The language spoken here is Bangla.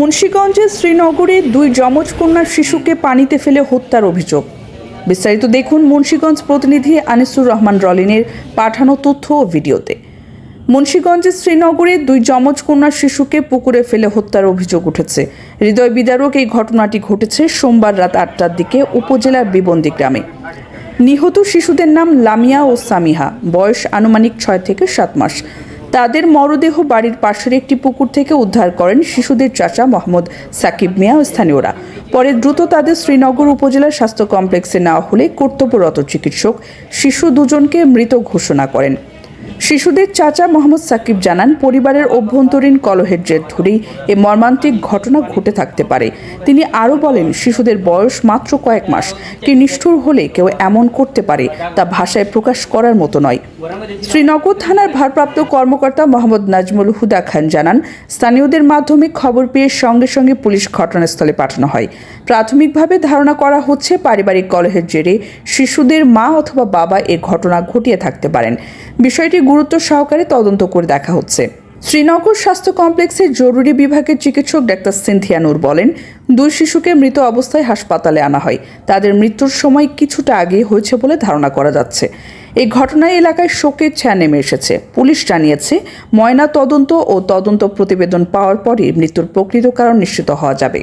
মুন্সীগঞ্জের শ্রীনগরে দুই যমজ কন্যার শিশুকে পানিতে ফেলে হত্যার অভিযোগ। বিস্তারিত দেখুন মুন্সীগঞ্জ প্রতিনিধি আনিসুর রহমান রলিনের পাঠানো তথ্য ও ভিডিওতে। মুন্সীগঞ্জের শ্রীনগরে দুই যমজ কন্যার শিশুকে পুকুরে ফেলে হত্যার অভিযোগ উঠেছে। হৃদয় বিদারক এই ঘটনাটি ঘটেছে সোমবার রাত আটটার দিকে উপজেলার বিবন্দি গ্রামে। নিহত শিশুদের নাম লামিয়া ও সামিহা, বয়স আনুমানিক ছয় থেকে সাত মাস। তাদের মরদেহ বাড়ির পাশের একটি পুকুর থেকে উদ্ধার করেন শিশুদের চাচা মোহাম্মদ সাকিব মিয়া স্থানীয়রা। পরে দ্রুত তাদের শ্রীনগর উপজেলা স্বাস্থ্য কমপ্লেক্সে নেওয়া হলে কর্তব্যরত চিকিৎসক শিশু দুজনকে মৃত ঘোষণা করেন। শিশুদের চাচা মোহাম্মদ সাকিব জানান, পরিবারের অভ্যন্তরীণ কলহের জের ধরেই এ মর্মান্তিক ঘটনা ঘটে থাকতে পারে। তিনি আরও বলেন, শিশুদের বয়স মাত্র কয়েক মাস। কি নিষ্ঠুর হলে কেউ এমন করতে পারে তা ভাষায় প্রকাশ করার মতো নয়। শ্রীনগর থানার ভারপ্রাপ্ত কর্মকর্তা মোহাম্মদ নাজমুল হুদা খান জানান, স্থানীয়দের মাধ্যমে খবর পেয়ে সঙ্গে সঙ্গে পুলিশ ঘটনাস্থলে পাঠানো হয়। প্রাথমিকভাবে ধারণা করা হচ্ছে, পারিবারিক কলহের জেরে শিশুদের মা অথবা বাবা এ ঘটনা ঘটিয়ে থাকতে পারেন। বিষয়টি গুরুত্ব সহকারে তদন্ত করে দেখা হচ্ছে। শ্রীনগর স্বাস্থ্য কমপ্লেক্সের জরুরি বিভাগের চিকিৎসক ডাক্তার সিনথিয়া নূর বলেন, দুই শিশুকে মৃত অবস্থায় হাসপাতালে আনা হয়। তাদের মৃত্যুর সময় কিছুটা আগে হয়েছে বলে ধারণা করা যাচ্ছে। এই ঘটনায় এলাকায় শোকের ছায়া নেমে এসেছে। পুলিশ জানিয়েছে ময়না তদন্ত ও তদন্ত প্রতিবেদন পাওয়ার পরই মৃত্যুর প্রকৃত কারণ নিশ্চিত হওয়া যাবে।